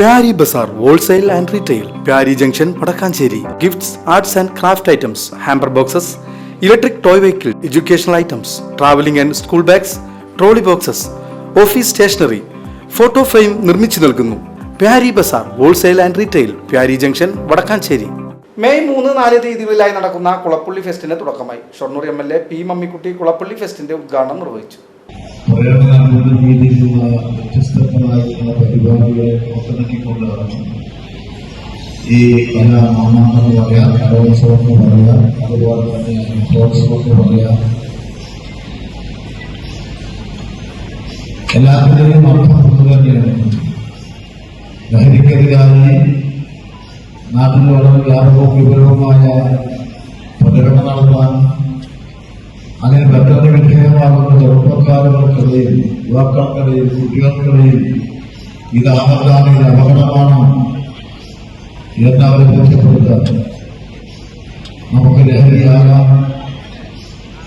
Pyari Bazaar wholesale and retail Pyari junction Vadakkanchery. Gifts arts and craft items hamper boxes electric toy vehicle educational items travelling and school bags trolley boxes office stationery photo frame നിർമ്മിച്ചു നൽകുന്നു. Pyari Bazaar wholesale and retail Pyari junction Vadakkanchery. May മൂന്ന് നാല് തീയതികളിലായി നടക്കുന്ന കുളപ്പള്ളി ഫെസ്റ്റിന് തുടക്കമായി. Shoranur M L A P Mammikutty Kulappully ഫെസ്റ്റിന്റെ ഉദ്ഘാടനം നിർവഹിച്ചു. രീതിയിലുള്ള പരിപാടികളെ പുറത്തിറക്കിക്കൊണ്ടാണ് ഈ കല മാമാന്ന് പറയാം കലോത്സവം എന്ന് പറയാം അതുപോലെ തന്നെ നൃത്തോത്സവം എന്ന് പറയാം. എല്ലാത്തിന്റെയും അർത്ഥം ഒന്ന് തന്നെയാണ്. ലഹരിക്കെതിരായി നാട്ടിൽ വളരെ വ്യാപകവും വിപുലവുമായ പ്രചരണം നടത്താൻ അങ്ങനെ ബന്ധത്തിന് വിധേയമാകുന്ന ചെറുപ്പക്കാരുകൾക്കിടയിൽ യുവാക്കൾക്കിടയിൽ കുട്ടികൾക്കിടയിൽ ഇത് ആപത്താണ് ഇത് അപകടമാണ് എന്ന് അവരെ ബോധ്യപ്പെടുത്താൻ നമുക്ക് ലഹരിയാകാം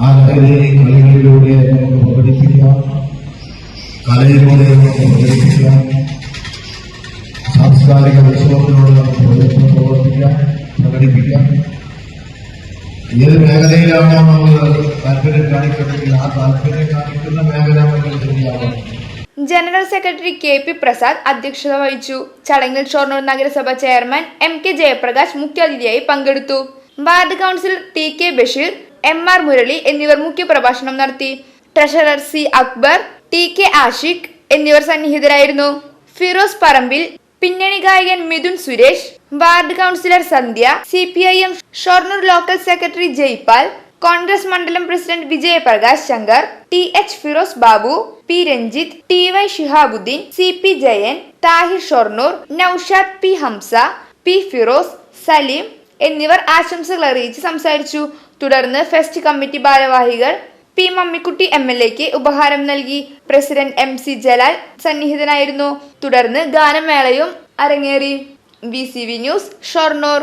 ആ ലഹരിയെ കളികളിലൂടെ നമുക്ക് പ്രകടിപ്പിക്കാം. കലയിലൂടെ നമുക്ക് പ്രകടിപ്പിക്കാം. സാംസ്കാരിക ഉത്സവത്തിലൂടെ നമുക്ക് പ്രവർത്തിക്കാം പ്രകടിപ്പിക്കാം. ഏത് മേഖലയിലാണോ നമ്മൾ താല്പര്യം കാണിക്കണമെങ്കിൽ ആ താല്പര്യം കാണിക്കുന്ന മേഖല general secretary K P Prasad അധ്യക്ഷത വഹിച്ചു. ചടങ്ങിൽ ഷൊർണൂർ നഗരസഭ ചെയർമാൻ എം കെ ജയപ്രകാശ് മുഖ്യാതിഥിയായി പങ്കെടുത്തു. Ward councillor T K Basheer M R Murali എന്നിവർ മുഖ്യപ്രഭാഷണം നടത്തി. Treasurer C Akbar T K Ashiq എന്നിവർ സന്നിഹിതരായിരുന്നു. ഫിറോസ് പറമ്പിൽ പിന്നണി ഗായകൻ Mithun Suresh ward councillor Sandhya C P I M Shoranur local secretary Jaipal Congress മണ്ഡലം president Vijayaprakash Shankar T H Firoz Babu P Ranjith T Y Shihabuddin C P Jayan Thahir Shoranur Naushad P Hamsa P Firoz Saleem എന്നിവർ ആശംസകൾ അറിയിച്ച് സംസാരിച്ചു. തുടർന്ന് fest committee ഭാരവാഹികൾ P Mammikutty M L എക്ക് ഉപഹാരം നൽകി. പ്രസിഡന്റ് എം സി ജലാൽ സന്നിഹിതനായിരുന്നു. തുടർന്ന് ഗാനമേളയും അരങ്ങേറി. V C V news Shoranur.